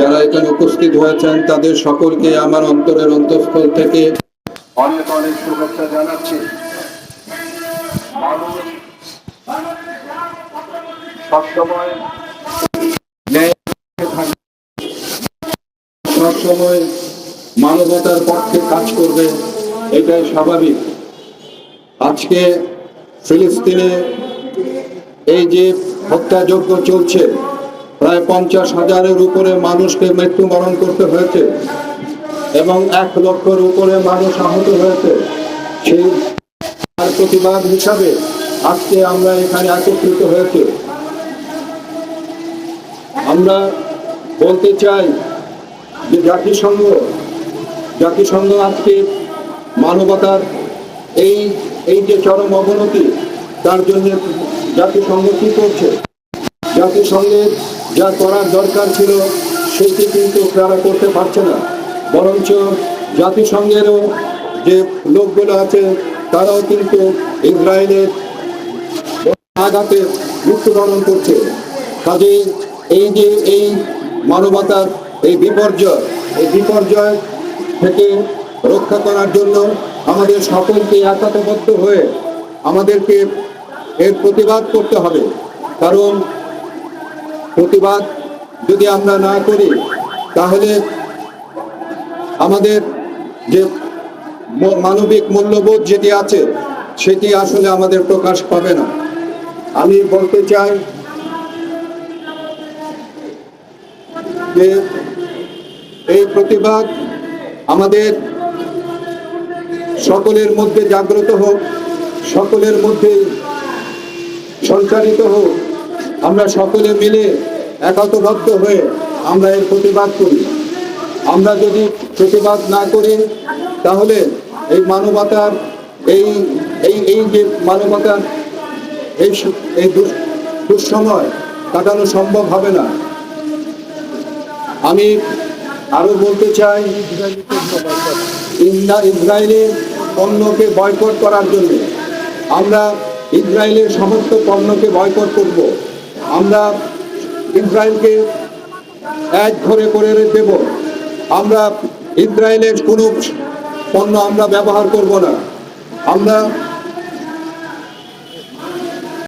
যারা এখানে উপস্থিত হয়েছেন তাদের সকলকে আমার অন্তরের অন্তঃস্থল থেকে অনেক অনেক শুভেচ্ছা জানাচ্ছি। সবসময় সবসময় মানবতার পক্ষে কাজ করবে এটাই স্বাভাবিক। আজকে ফিলিস্তিনে এই যে হত্যাযজ্ঞ চলছে প্রায় পঞ্চাশ হাজারের উপরে মানুষকে মৃত্যুবরণ করতে হয়েছে এবং এক লক্ষের উপরে মানুষ আহত হয়েছে। সেই তার প্রতিবাদ হিসাবে আজকে আমরা এখানে একত্রিত হয়েছে। আমরা বলতে চাই যে জাতিসংঘ জাতিসংঘ আজকে মানবতার এই এই যে চরম অবনতি, তার জন্য জাতিসংঘ কি করছে? জাতিসংঘের যা করার দরকার ছিল, সেটি কিন্তু তারা করতে পারছে না। বরঞ্চ জাতিসংঘেরও যে লোকগুলো আছে, তারাও কিন্তু ইসরায়েলের আঘাতে মৃত্যুবরণ করছে। কাজে এই যে এই মানবতার এই বিপর্যয় এই বিপর্যয় থেকে রক্ষা করার জন্য আমাদের সকলকে একাতবদ্ধ হয়ে আমাদেরকে এর প্রতিবাদ করতে হবে। কারণ প্রতিবাদ যদি আমরা না করি, তাহলে আমাদের যে মানবিক মূল্যবোধ যেটি আছে, সেটি আসলে আমাদের প্রকাশ পাবে না। আমি বলতে চাই যে এই প্রতিবাদ আমাদের সকলের মধ্যে জাগ্রত হোক, সকলের মধ্যে সঞ্চারিত হোক। আমরা সকলে মিলে একাতবদ্ধ হয়ে আমরা এর প্রতিবাদ করি। আমরা যদি প্রতিবাদ না করি, তাহলে এই মানবতার, এই এই এই যে মানবতার, এই এই দুঃসময় কাটানো সম্ভব হবে না। আমি আরও বলতে চাই ইসরায়েলের পণ্যকে বয়কট করার জন্য আমরা ইসরায়েলের সমস্ত পণ্যকে বয়কট করব। আমরা ইসরায়েলকে এক ঘরে করে দেব। আমরা ইসরায়েলের কোনো পণ্য আমরা ব্যবহার করব না। আমরা